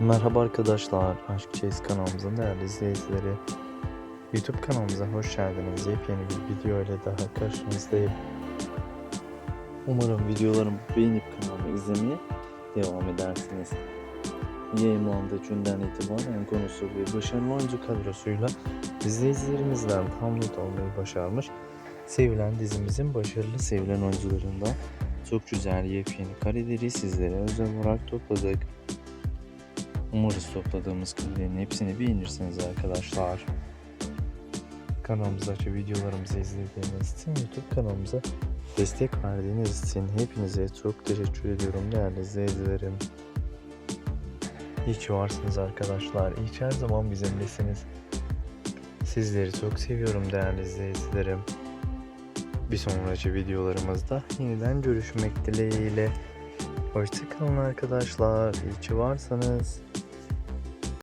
Merhaba arkadaşlar, Aşk Chase kanalımızın değerli izleyicileri. YouTube kanalımıza hoş geldiniz. Yepyeni bir video ile daha karşınızdayım. Umarım videolarımı beğenip kanalımı izlemeye devam edersiniz. Yayınlandığı günden itibaren konusu ve başarılı oyuncu kadrosuyla izleyicilerimizden tam not almayı başarmış. Sevilen dizimizin başarılı sevilen oyuncularından çok güzel yepyeni kareleri sizlere özel olarak topladık. Umarız topladığımız karelerin hepsini beğenirsiniz arkadaşlar. Kanalımıza açıp videolarımızı izlediğiniz için YouTube kanalımıza destek verdiğiniz için hepinize çok teşekkür ediyorum değerli izleyicilerim. İyi ki varsınız arkadaşlar. İyi ki her zaman bizimlesiniz. Sizleri çok seviyorum değerli izleyicilerim. Bir sonraki videolarımızda yeniden görüşmek dileğiyle. Hoşçakalın arkadaşlar. İyi ki varsınız.